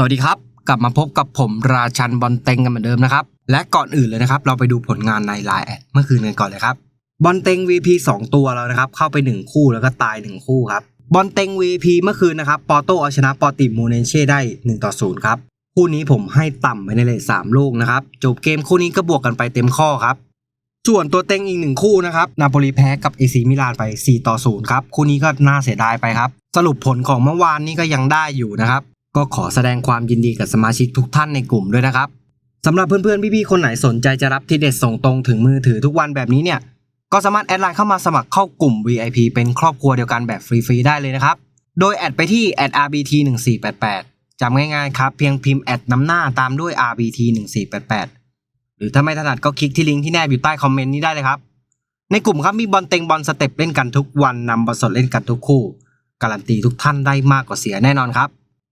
สวัสดีครับ กลับมาพบกับผมราชันบอลเต็งกันเหมือนเดิมนะครับ และก่อนอื่นเลยนะครับ เราไปดูผลงานในไลน์แอดเมื่อคืนกันก่อนเลยครับบอลเต็ง VP 2 ตัวแล้วนะครับ เข้าไป 1 คู่แล้วก็ตาย 1 คู่ครับบอลเต็ง VP เมื่อคืนนะครับปอโตเอาชนะปอติมูเนเช่ได้1ต่อ0ครับคู่นี้ผมให้ต่ำไปในเลท3ลูกนะครับจบเกมคู่นี้ก็บวกกันไปเต็มข้อครับส่วนตัวเต็งอีกหนึ่งคู่นะครับ นาโปลีแพ้กับเอซีมิลานไป 4 ต่อ 0 ครับ คู่นี้ก็น่าเสียดายไปครับ สรุปผลของเมื่อวานนี้ก็ยังได้อยู่นะครับ ก็ขอแสดงความยินดีกับสมาชิกทุกท่านในกลุ่มด้วยนะครับสำหรับเพื่อนๆพี่ๆคนไหนสนใจจะรับทีเด็ดส่งตรงถึงมือถือทุกวันแบบนี้เนี่ยก็สามารถแอดไลน์เข้ามาสมัครเข้ากลุ่ม VIP เป็นครอบครัวเดียวกันแบบฟรีๆได้เลยนะครับ โดยแอดไปที่ @rbt 1 4 8 8จำง่ายๆครับเพียงพิมพ์แอดนำหน้าตามด้วย rbt 1 4 8 8หรือถ้าไม่ถนัดก็คลิกที่ลิงก์ที่แนบอยู่ใต้คอมเมนต์นี้ได้เลยครับในกลุ่มครับมีบอลเต็งบอลสเต็ปเล่นกันทุกวันนำบอลสดเล่นกันทุกคู่ การันตีทุกท่านได้มากกว่าเสียแน่นอนครับ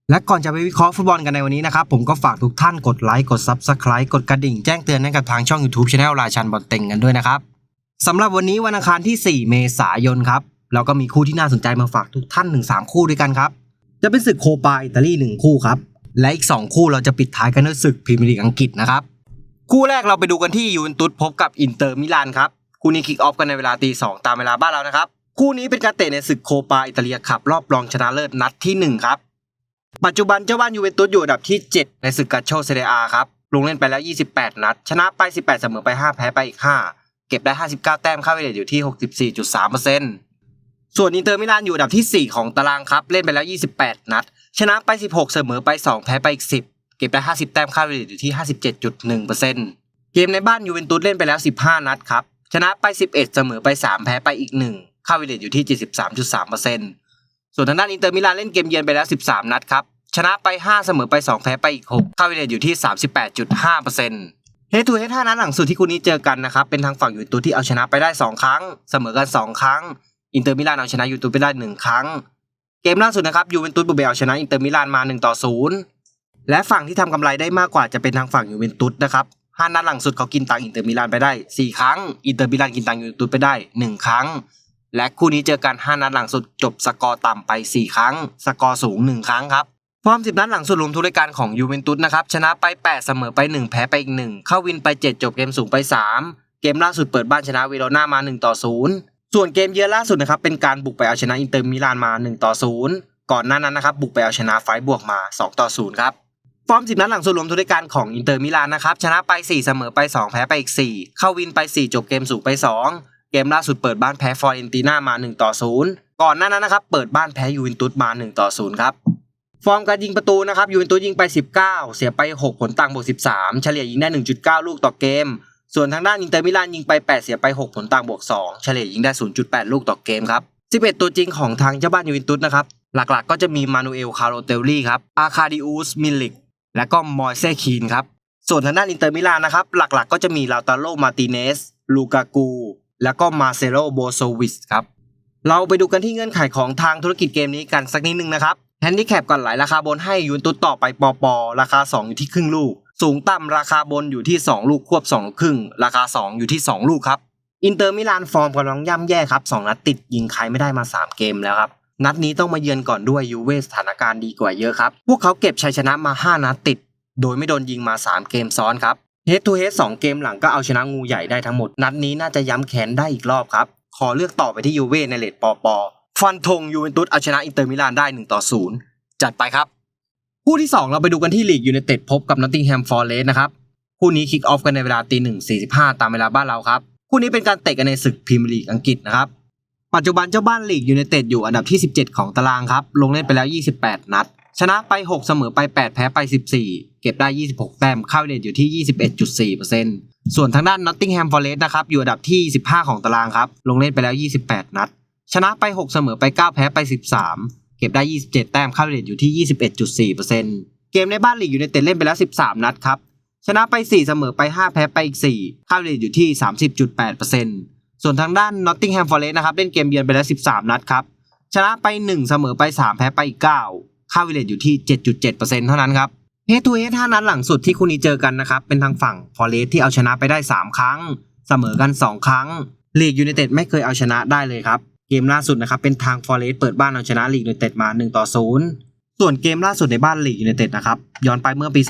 และก่อนจะไปวิเคราะห์ฟุตบอลกันในวันนี้นะครับ ผมก็ฝากทุกท่านกดไลค์กด Subscribe กดกระดิ่งแจ้งเตือนให้กับทางช่อง YouTube Channel ราชันบอลเต็งกันด้วยนะครับสำหรับวันนี้วันอังคารที่ 4 เมษายนครับเราก็มีคู่ที่น่าสนใจมาฝากทุกท่านถึง3คู่ด้วยกันครับ จะเป็นศึกโคปาอิตาลี1คู่ครับ และอีก 2 คู่เราจะปิดท้ายกันด้วยศึกพรีเมียร์ลีกอังกฤษนะครับ คู่แรกเราไปดูกันที่ยูเวนตุสพบกับอินเตอร์มิลานครับคู่นี้คิกออฟกันในเวลาตีสองตามเวลาบ้านเรานะครับคู่นี้เป็นการเตะในศึกโคปาอิตาเลียคับรอบรองชนะเลิศนัดที่ 1 ครับ ปัจจุบันเจ้าบ้านยูเวนตุสอยู่อันดับที่ 7 ในศึกกาโชเซเรียอาครับ ลงเล่นไปแล้ว 28 นัด ชนะไป 18 เสมอไป 5 แพ้ไปอีก 5 เก็บได้ 59 แต้มค่าเวลาอยู่ที่ 64.3%ส่วนอินเตอร์มิลานอยู่อันดับที่ 4 ของตารางครับ เล่นไปแล้ว 28 นัด ชนะไป 16 เสมอไป 2 แพ้ไปอีก 10 เก็บได้ 50 แต้มค่าเวลาอยู่ที่ 57.1%เกมในบ้านยูเวนตุสเล่นไปแล้ว 15 นัดครับ ชนะไป 11 เสมอไป 3 แพ้ไปอีก 1 ค่าเวลาอยู่ที่ 73.3% ส่วนทางด้านอินเตอร์มิลานเล่นเกมเยือนไปแล้ว 13 นัดครับ ชนะไป 5 เสมอไป 2 แพ้ไปอีก 6 ค่าเวลาอยู่ที่ 38.5%เฮทูเฮท่านั้นหลังสุดที่คู่นี้เจอกันนะครับ เป็นทางฝั่งยูเวนตุสที่เอาชนะไปได้ 2 ครั้ง เสมอกัน 2 ครั้ง อินเตอร์มิลานเอาชนะยูตุสไปได้ 1 ครั้ง เกมล่าสุดนะครับยูเวนตุสบุเอาชนะอินเตอร์มิลานมา1ต่อ0และฝั่งที่ทำกำไรได้มากกว่าจะเป็นทางฝั่งยูเวนตุสนะครับห้านัดหลังสุดเขากินตังอินเตอร์มิลานไปได้ 4 ครั้ง อินเตอร์มิลานกินตังยูเวนตุสไปได้ 1 ครั้ง และคู่นี้เจอกัน 5 นัดหลังสุดจบสกอร์ต่ำไป 4 ครั้ง สกอร์สูง 1 ครั้งครับฟอร์ม10 นัดหลังสุดรวมทุกรายการของยูเวนตุสนะครับชนะไป 8 เสมอไป 1 แพ้ไปอีก 1 เข้าวินไป 7 จบเกมสูงไป 3 เกมล่าสุดเปิดบ้านชนะเวโรนามา1ต่อ0ส่วนเกมเยือนล่าสุดนะครับเป็นการบุกไปเอาชนะอินเตอร์มิลานมา1ต่อ0ก่อนหน้านั้นนะครับบุกไปเอาชนะไฟบวกมา2ต่อ0ครับฟอร์ม 10 นัดหลังสุดรวมทุกรายการของอินเตอร์มิลานนะครับชนะไป 4 เสมอไป 2 แพ้ไปอีก 4 เข้าวินไป 4 จบเกมสูงไป 2 เกมล่าสุดเปิดบ้านแพ้ฟอร์เรนติน่ามา1ต่อ0ก่อนหน้านั้นนะครับเปิดบ้านแพ้ยูเวนตุสมา1ต่อ0ครับฟอร์มการยิงประตูนะครับยูเวนตุสยิงไป 19 เสียไป 6 ผลต่างบวก 13 เฉลี่ยยิงได้ 1.9 ลูกต่อเกม ส่วนทางด้านอินเตอร์มิลานยิงไป 8 เสียไป 6 ผลต่างบวก 2 เฉลี่ยยิงได้ 0.8 ลูกต่อเกมครับ 11 ตัวจริงของทางเจ้าบ้านยูเวนตุสนะครับหลักๆ ก็จะมีมานูเอลคาร์โรเตลลี่ครับอาคาดิอุสมิลิกและก็มอยเซคีนครับส่วนทางด้านอินเตอร์มิลานนะครับหลักๆ ก็จะมีลาตาโลมาติเนสลูกากู แล้วก็มาเซโลโบโซวิสครับ เราไปดูกันที่เงื่อนไขของทางธุรกิจเกมนี้กันสักนิดนึงนะครับแฮนดิแคปก่อนไหลราคาบนให้ยูนตุต่อไปปอปอราคา 2 อยู่ที่ครึ่งลูก สูงต่ำราคาบนอยู่ที่ 2 ลูกควบ2ลูกครึ่ง ราคา 2 อยู่ที่ 2 ลูกครับอินเตอร์มิลานฟอร์มกำลังย่ำแย่ครับ 2 นัดติดยิงใครไม่ได้มา 3 เกมแล้วครับ นัดนี้ต้องมาเยือนก่อนด้วยยูเวสถานการณ์ดีกว่าเยอะครับ พวกเขาเก็บชัยชนะมา 5 นัดติด โดยไม่โดนยิงมา 3 เกมซ้อนครับ เฮดทูเฮดสองเกมหลังก็เอาชนะงูใหญ่ได้ทั้งหมด นัดนี้น่าจะย้ำแค้นได้อีกรอบครับ ขอเลือกต่อไปที่ยูเว่ในเลดปอปอฟันธงยูเวนตุสเอาชนะอินเตอร์มิลานได้1ต่อ0จัดไปครับ คู่ที่ 2 เราไปดูกันที่ลีกยู n นเต็ดพบกับนอตติงแฮมฟอร์เรสนะครับคู่นี้คิกออฟกันในเวลาตีหนึ่งสี่สิบห้าตามเวลาบ้านเราครับ คู่นี้เป็นการเตะกันในศึกพรีเมียร์ลีกอังกฤษนะครับ ปัจจุบันเจ้าบ้านลีกยู n นเต็ดอยู่อันดับที่ 17 ของตารางครับ ลงเล่นไปแล้ว 28 นัด ชนะไป 6 เสมอไป 8 แพ้ไป 14 เก็บได้ 26 แต้มเข้าเรทอยู่ที่ 21.4%ส่วนทางด้าน Nottingham Forest นะครับอยู่อันดับที่ 15 ของตารางครับ ลงเล่นไปแล้ว 28 นัด ชนะไป 6 เสมอไป 9 แพ้ไป 13 เก็บได้ 27 แต้มเข้าเรทอยู่ที่ 21.4%เกมในบ้านลีกยูไนเต็ดเล่นไปแล้ว 13 นัดครับชนะไป 4 เสมอไป 5 แพ้ไปอีก 4 เข้าเรทอยู่ที่ 30.8%ส่วนทางด้าน Nottingham Forest นะครับเล่นเกมเยือนไปแล้ว 13 นัดครับชนะไป 1 เสมอไป 3 แพ้ไปอีก 9 ค่าวิเลตอยู่ที่ 7.7%เท่านั้นครับเฮดทูเฮดห้านัดหลังสุดที่คู่นี้เจอกันนะครับ เป็นทางฝั่งฟอเรสที่เอาชนะไปได้ 3 ครั้ง เสมอกัน 2 ครั้งลีกยูไนเต็ดไม่เคยเอาชนะได้เลยครับ เกมล่าสุดนะครับเป็นทางฟอเรสเปิดบ้านเอาชนะลีกยูไนเต็ดมา1ต่อ0ส่วนเกมล่าสุดในบ้านลีกยูไนเต็ดนะครับย้อนไปเมื่อปี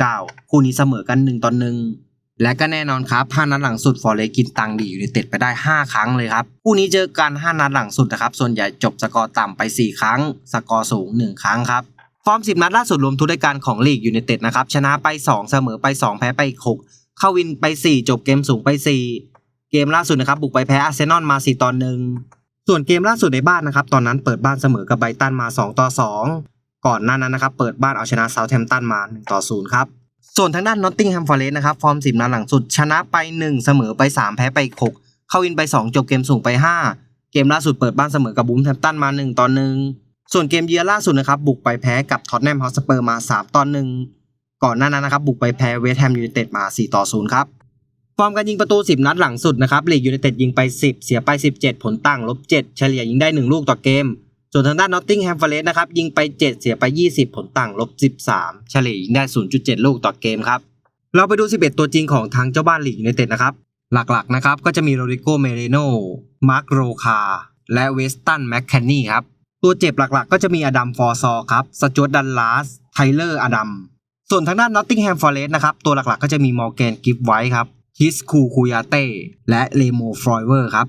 2019 คู่นี้เสมอกัน1ต่อ1 และก็แน่นอนครับ 5 นัดหลังสุดฟอร์เรสกินตังลีกยูไนเต็ดไปได้ 5 ครั้งเลยครับ คู่นี้เจอกัน 5 นัดหลังสุดนะครับ ส่วนใหญ่จบสกอร์ต่ำไป 4 ครั้ง สกอร์สูง 1 ครั้งครับ ฟอร์ม 10 นัดล่าสุดรวมทุกรายการของลีกยูไนเต็ดนะครับ ชนะไป 2 เสมอไป 2 แพ้ไป 6 เข้าวินไป 4 จบเกมสูงไป 4 เกมล่าสุดนะครับบุกไปแพ้อาร์เซนอลมา 4 ต่อ1ส่วนเกมล่าสุดในบ้านนะครับ ตอนนั้นเปิดบ้านเสมอกับไบตันมา 2 ต่อ 2 ก่อนหน้านั้นนะครับ เปิดบ้านเอาชนะเซาท์แฮมป์ตันมา 1 ต่อ 0 ครับ ส่วนทางด้านนอตติงแฮมฟอร์เรสนะครับฟอร์ม10นัดหลังสุด ชนะไป 1 เสมอไป 3 แพ้ไป 6 เข้าวินไป 2 จบเกมสูงไป 5 เกมล่าสุดเปิดบ้านเสมอกับบูมแฮมตันมา 1 ต่อ 1 ส่วนเกมเยือนล่าสุดนะครับบุกไปแพ้กับท็อตแนมฮอสเปอร์มา 3 ต่อ 1 ก่อนหน้านั้นนะครับบุกไปแพ้เวสต์แฮมยูไนเต็ดมา 4 ต่อ 0 ครับฟอร์มการยิงประตู 10 นัดหลังสุดนะครับลีกยูไนเต็ดยิงไป 10 เสียไป 17 ผลต่างลบ7เฉลี่ยยิงได้ 1 ลูกต่อเกม ส่วนทางด้านนอตติงแฮมฟอร์เรสต์นะครับยิงไป 7 เสียไป 20 ผลต่างลบ 13 เฉลี่ยยิงได้ 0.7 ลูกต่อเกมครับ เราไปดู 11 ตัวจริงของทางเจ้าบ้านลีกยูไนเต็ดนะครับ หลักๆนะครับก็จะมีโรดิโกเมเรโนมาร์คโรคา และเวสตันแมคแคนนี่ครับ ตัวเจ็บหลักๆ ก็จะมีอดัมฟอร์ซอร์ครับสจวตดันลาสไทเลอร์อดัมส่วนทางด้านนอตติงแฮมฟอร์เรสต์นะครับตัวหลักๆ ก็จะมีมอร์แกนกิฟไว้ครับคิสคูคูยาเต้และเลโมฟรอยเวอร์ครับ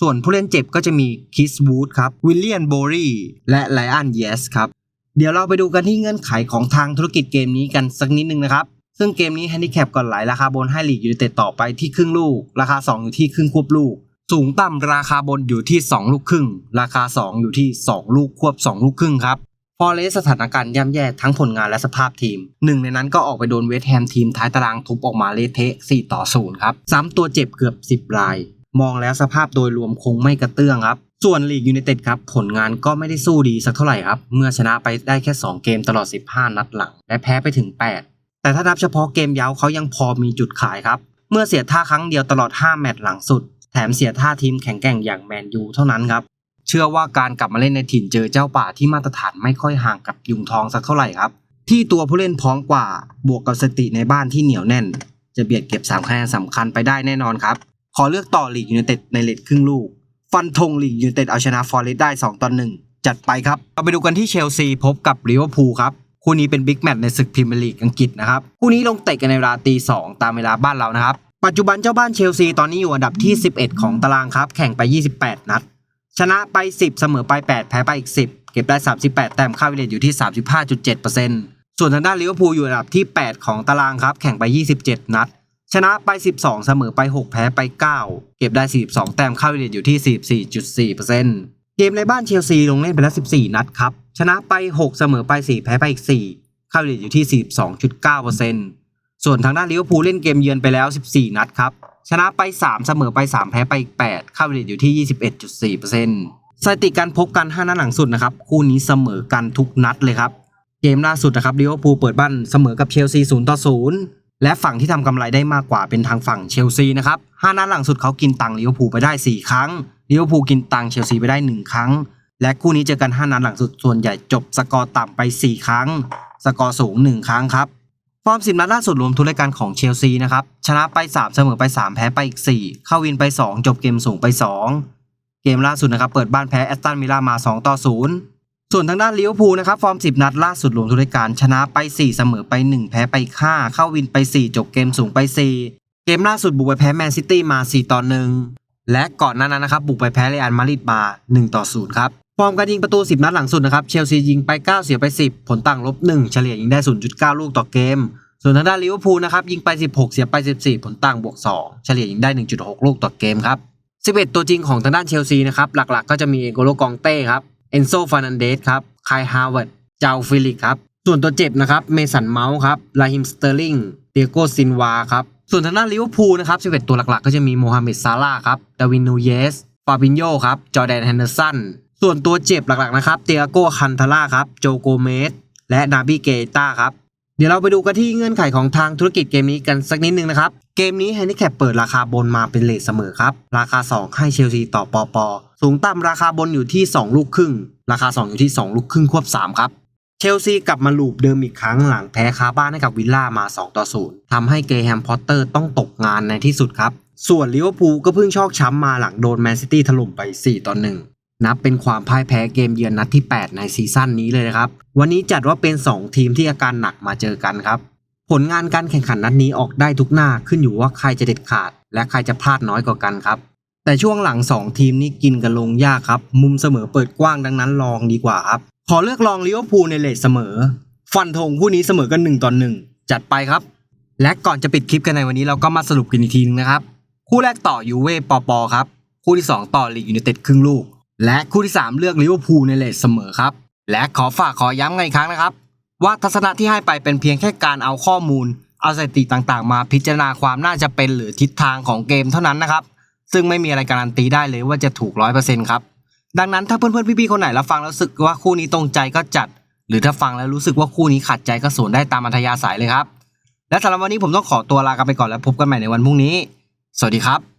ส่วนผู้เล่นเจ็บก็จะมีคิสวูดครับวิลเลียนโบรีและไลอันเยสครับ เดี๋ยวเราไปดูกันที่เงื่อนไขของทางธุรกิจเกมนี้กันสักนิดนึงนะครับ ซึ่งเกมนี้แฮนดิแคปก่อนไหลราคาบนให้ลีกยูไนเต็ดต่อไปที่ครึ่งลูก ราคา 2 อยู่ที่ครึ่งควบลูก สูงต่ำราคาบนอยู่ที่ 2 ลูกครึ่ง ราคา 2 อยู่ที่ 2 ลูกควบ 2 ลูกครึ่งครับฟอเรสสถานการณ์ย่ำแย่ทั้งผลงานและสภาพทีม หนึ่งในนั้นก็ออกไปโดนเวสต์แฮมทีมท้ายตารางทุบออกมาเละเทะ4ต่อ0ครับซ้ำตัวเจ็บเกือบ 10 ราย มองแล้วสภาพโดยรวมคงไม่กระเตื้องครับ ส่วนลีกยูไนเต็ดครับ ผลงานก็ไม่ได้สู้ดีสักเท่าไหร่ครับ เมื่อชนะไปได้แค่ 2 เกมตลอด 15 นัดหลัง และแพ้ไปถึง 8 แต่ถ้านับเฉพาะเกมเย้าเขายังพอมีจุดขายครับ เมื่อเสียท่าครั้งเดียวตลอด 5 แมตช์หลังสุด แถมเสียท่าทีมแข็งแกร่งอย่างแมนยูเท่านั้นครับ เชื่อว่าการกลับมาเล่นในถิ่นเจอเจ้าป่าที่มาตรฐานไม่ค่อยห่างกับยุงทองสักเท่าไหร่ครับ ที่ตัวผู้เล่นพร้อมกว่า บวกกับสติในบ้านที่เหนียวแน่น จะเบียดเก็บ3คะแนนสำคัญไปได้แน่นอนครับ ขอเลือกต่อลีกยูไนเต็ดในเลทครึ่งลูก ฟันธงลีกยูไนเต็ดเอาชนะฟอร์เรสต์ได้ 2ต่อ1จัดไปครับเราไปดูกันที่เชลซีพบกับลิเวอร์พูลครับคู่นี้เป็นบิ๊กแมตช์ในศึกพรีเมียร์ลีกอังกฤษนะครับคู่นี้ลงเตะกันในเวลาตี2ตามเวลาบ้านเรานะครับปัจจุบันเจ้าบ้านเชลซีตอนนี้อยู่อันดับที่ 11 ของตารางครับ แข่งไป 28 นัด ชนะไป 10 เสมอไป 8 แพ้ไปอีก 10 เก็บได้ 38 แต้มค่าวิเลตอยู่ที่ 35.7%ส่วนทางด้านลิเวอร์พูลอยู่อันดับที่ 8 ของตารางครับ แข่งไป 27 นัด ชนะไป 12 เสมอไป 6 แพ้ไป 9 เก็บได้ 42 แต้มค่าวิเลตอยู่ที่ 44.4%เกมในบ้านเชลซีลงเล่นไปแล้ว 14 นัดครับ ชนะไป 6 เสมอไป 4 แพ้ไปอีก4ค่าวิเลตอยู่ที่ 42.9%ส่วนทางด้านลิเวอร์พูลเล่นเกมเยือนไปแล้ว 14 นัดครับ ชนะไป 3 เสมอไป 3 แพ้ไปอีก8ค่าวิเลตอยู่ที่ 21.4%สถิติการพบกัน 5 นัดหลังสุดนะครับคู่นี้เสมอกันทุกนัดเลยครับ เกมล่าสุดนะครับลิเวอร์พูลเปิดบ้านเสมอกับเชลซี 0 ต่อ 0 และฝั่งที่ทำกำไรได้มากกว่าเป็นทางฝั่งเชลซีนะครับ5นัดหลังสุดเขากินตังลิเวอร์พูลไปได้ 4 ครั้งลิเวอร์พูลกินตังเชลซีไปได้ 1 ครั้ง และคู่นี้เจอกัน 5นัดหลังสุดส่วนใหญ่จบสกอร์ต่ำไป 4 ครั้ง สกอร์สูง 1 ครั้งครับฟอร์ม10นัดล่าสุดรวมทุกรายการของเชลซีนะครับชนะไป 3 เสมอไป 3 แพ้ไปอีก 4 เข้าวินไป 2 จบเกมสูงไป 2 เกมล่าสุดนะครับเปิดบ้านแพ้แอสตันวิลล่ามา 2 ต่อ 0 ส่วนทางด้านลิเวอร์พูลนะครับฟอร์ม 10 นัดล่าสุดรวมทุกรายการชนะไป 4 เสมอไป 1 แพ้ไป 5 เข้าวินไป 4 จบเกมสูงไป 4 เกมล่าสุดบุกไปแพ้แมนซิตี้มา 4 ต่อ 1 และก่อนหน้านั้นนะครับบุกไปแพ้เรอัลมาดริดมา 1 ต่อ 0 ครับ ฟอร์มการยิงประตู 10 นัดหลังสุดนะครับเชลซียิงไป 9 เสียไป 10 ผลต่างลบ 1 เฉลี่ยยิงได้ 0.9 ลูกต่อเกม ส่วนทางด้านลิเวอร์พูลนะครับยิงไป 16 เสียไป 14 ผลต่างบวก 2 เฉลี่ยยิงได้ 1.6 ลูกต่อเกมครับ11 ตัวจริงของทางด้านเชลซีนะครับหลักๆ ก็จะมีเอโกโลกองเต้ครับ เอนโซฟานันเดสครับคายฮาวเวิร์ดเจ้าฟิลิกครับ ส่วนตัวเจ็บนะครับเมสันเมาส์ครับลาฮิมสเตอร์ลิงเดียโกซินวาครับ ส่วนทางด้านลิเวอร์พูลนะครับ11ตัวหลักๆ ก็จะมีโมฮัมเหม็ดซาร่าครับดาวินนูเยสฟาบินโยครับจอร์แดนแฮนเดอร์สันส่วนตัวเจ็บหลักๆนะครับเตียโกคันทาร่าครับโจโกเมสและนาบิเกต้าครับ เดี๋ยวเราไปดูกันที่เงื่อนไขของทางธุรกิจเกมนี้กันสักนิดนึงนะครับ เกมนี้แฮนดิแคปเปิดราคาบนมาเป็นเลทเสมอครับ ราคา 2 ให้เชลซีต่อปอปอสูงต่ำราคาบนอยู่ที่ 2 ลูกครึ่ง ราคา 2 อยู่ที่ 2 ลูกครึ่งควบ 3 ครับเชลซีกลับมาลูปเดิมอีกครั้งหลังแพ้คาบ้านให้กับวิลล่ามา 2 ต่อ 0ทำให้เกรแฮมพอตเตอร์ต้องตกงานในที่สุดครับ ส่วนลิเวอร์พูลก็เพิ่งชอกช้ำมาหลังโดนแมนซิตี้ถล่มไป 4 ต่อ 1 นับเป็นความพ่ายแพ้เกมเยือนนัดที่ 8 ในซีซั่นนี้เลยนะครับ วันนี้จัดว่าเป็น 2 ทีมที่อาการหนักมาเจอกันครับ ผลงานการแข่งขันนัดนี้ออกได้ทุกหน้าขึ้นอยู่ว่าใครจะเด็ดขาด และใครจะพลาดน้อยกว่ากันครับ แต่ช่วงหลัง 2 ทีมนี้กินกันลงยากครับ มุมเสมอเปิดกว้างดังนั้นลองดีกว่าครับ ขอเลือกลองลิเวอร์พูลในเลทเสมอ ฟันธงคู่นี้เสมอกัน1ต่อ1จัดไปครับ และก่อนจะปิดคลิปกันในวันนี้เราก็มาสรุปกันอีกทีนึงนะครับ คู่แรกต่อยูเว่ปอปอครับ คู่ที่ 2 ต่อลีกยูไนเต็ดครึ่งลูก และคู่ที่ 3 เลือกลิเวอร์พูลในเลทเสมอครับ และขอฝากขอย้ำกันอีกครั้งนะครับ ว่าทัศนะที่ให้ไปเป็นเพียงแค่การเอาข้อมูล เอาสถิติต่างๆ มาพิจารณาความน่าจะเป็นหรือทิศทางของเกมเท่านั้นนะครับ ซึ่งไม่มีอะไรการันตีได้เลยว่าจะถูกร้อยเปอร์เซ็นต์ครับดังนั้นถ้าเพื่อนๆพี่ๆคนไหนรับฟังแล้วรู้สึกว่าคู่นี้ตรงใจก็จัด หรือถ้าฟังแล้วรู้สึกว่าคู่นี้ขัดใจก็สวนได้ตามอัธยาศัยเลยครับและสำหรับวันนี้ผมต้องขอตัวลากันไปก่อนแล้วพบกันใหม่ในวันพรุ่งนี้ สวัสดีครับ